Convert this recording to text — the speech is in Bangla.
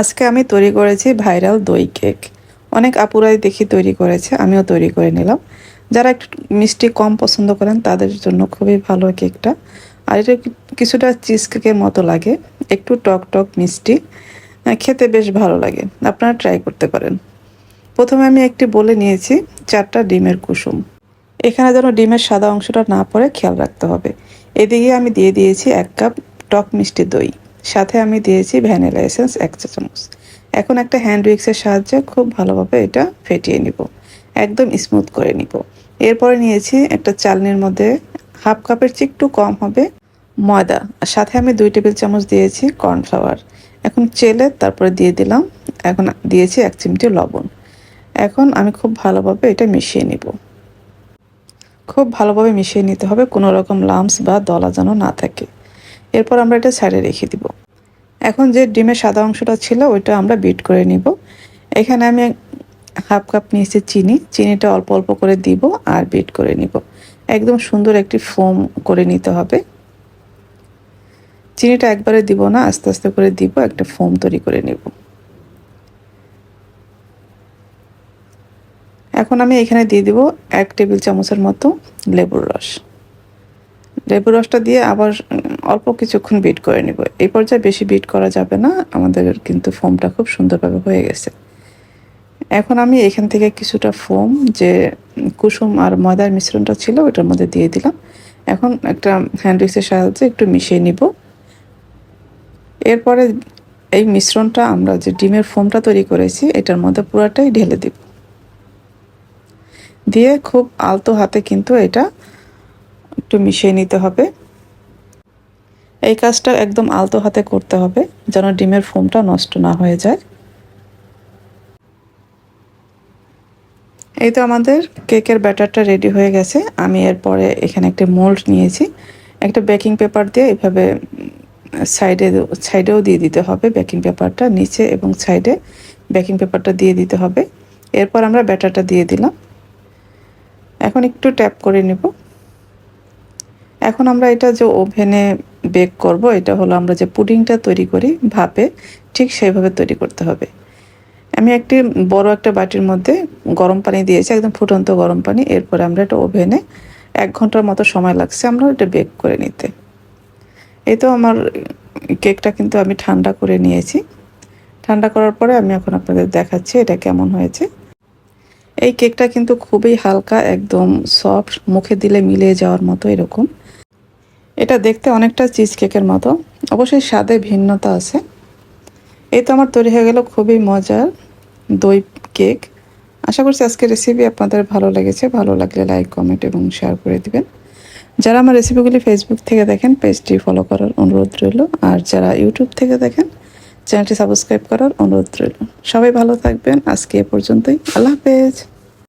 আজকে আমি তৈরি করেছি ভাইরাল দই কেক। অনেক আপুরাই দেখি তৈরি করেছে, আমিও তৈরি করে নিলাম। যারা একটু মিষ্টি কম পছন্দ করেন, তাদের জন্য খুবই ভালো কেকটা। আর এটা কিছুটা চিজ কেকের মতো লাগে, একটু টক টক মিষ্টি খেতে বেশ ভালো লাগে। আপনারা ট্রাই করতে পারেন। প্রথমে আমি একটি বলে নিয়েছি, চারটা ডিমের কুসুম। এখানে যেন ডিমের সাদা অংশটা না পড়ে, খেয়াল রাখতে হবে। এদিকে আমি দিয়ে দিয়েছি এক কাপ টক মিষ্টি দই। সাথে আমি দিয়েছি ভ্যানিলা এসেন্স এক চা চামচ এখন একটা হ্যান্ড উইক্সের সাহায্যে খুব ভালোভাবে এটা ফেটিয়ে নিব। একদম স্মুথ করে নিব। এরপরে নিয়েছি একটা চালনির মধ্যে হাফ কাপের চেয়ে একটু কম হবে ময়দা। আর সাথে আমি দুই টেবিল চামচ দিয়েছি কর্নফ্লাওয়ার। এখন চেলে তারপরে দিয়ে দিলাম। এখন দিয়েছি এক চিমটি লবণ। এখন আমি খুব ভালোভাবে এটা মিশিয়ে নিব। খুব ভালোভাবে মিশিয়ে নিতে হবে, কোনো রকম লামস বা দলা যেন না থাকে। এরপর আমরা এটা সাইডে রেখে দিব। এখন যে ডিমের সাদা অংশটা ছিল, ওইটা আমরা বিট করে নিব। এখানে আমি হাফ কাপ নিয়েছি চিনি। চিনিটা অল্প অল্প করে দিব আর বিট করে নিব। একদম সুন্দর একটি ফোম করে নিতে হবে। চিনিটা একবারে দিব না, আস্তে আস্তে করে দিব, একটা ফোম তৈরি করে নিব। এখন আমি এখানে দিয়ে দিব এক টেবিল চামচের মতো লেবুর রস। লেবুর রসটা দিয়ে আবার অল্প কিছুক্ষণ বিট করে নিব। এই পর্যায়ে বেশি বিট করা যাবে না। আমাদের কিন্তু ফোমটা খুব সুন্দরভাবে হয়ে গেছে। এখন আমি এখান থেকে কিছুটা ফোম যে, কুসুম আর ময়দার মিশ্রণটা ছিল ওটার মধ্যে দিয়ে দিলাম। এখন একটা হ্যান্ড উইক্সের সাহায্যে একটু মিশিয়ে নিব। এরপরে এই মিশ্রণটা আমরা যে, ডিমের ফোমটা তৈরি করেছি, এটার মধ্যে পুরাটাই ঢেলে দিব। দিয়ে খুব আলতো হাতে কিন্তু এটা একটু মিশিয়ে নিতে হবে। এই কাজটা একদম আলতো হাতে করতে হবে, যেন ডিমের ফোমটা নষ্ট না হয়ে যায়। এই তো আমাদের কেকের ব্যাটারটা রেডি হয়ে গেছে। আমি এরপরে এখানে একটা মোল্ড নিয়েছি। একটা বেকিং পেপার দিয়ে এভাবে সাইডে, সাইডেও দিয়ে দিতে হবে বেকিং পেপারটা, নিচে এবং সাইডে বেকিং পেপারটা দিয়ে দিতে হবে। এরপর আমরা ব্যাটারটা দিয়ে দিলাম। এখন একটু ট্যাপ করে নিব। এখন আমরা এটা যে ওভেনে বেক করব, এটা হলো আমরা যে পুডিংটা তৈরি করি, ভাপে, ঠিক সেইভাবে তৈরি করতে হবে। আমি একটি বড় একটা বাটির মধ্যে গরম পানি দিয়েছি, একদম ফুটন্ত গরম পানি, এরপরে আমরা এটা ওভেনে এক ঘণ্টার মতো সময় লাগছে আমরা এটা বেক করে নিতে। এই তো আমার কেকটা কিন্তু আমি ঠান্ডা করে নিয়েছি। ঠান্ডা করার পরে আমি এখন আপনাদের দেখাচ্ছি এটা কেমন হয়েছে। এই কেকটা কিন্তু খুবই হালকা, একদম সফট, মুখে দিলে মিলিয়ে যাওয়ার মতো এরকম। এটা দেখতে অনেকটা চিজ কেকের মতো। অবশ্যই স্বাদে ভিন্নতা আছে। এই তো আমার তৈরি হয়ে গেল খুবই মজার দই কেক। আশা করছি আজকের রেসিপি আপনাদের ভালো লেগেছে। ভালো লাগলে লাইক কমেন্ট এবং শেয়ার করে দিবেন। যারা আমার রেসিপিগুলি ফেসবুক থেকে দেখেন পেজটি ফলো করার অনুরোধ রইল। আর যারা ইউটিউব থেকে দেখেন চ্যানেলটি সাবস্ক্রাইব করার অনুরোধ রইল। সবাই ভালো থাকবেন। আজকে এ পর্যন্তই। আল্লাহ হাফেজ।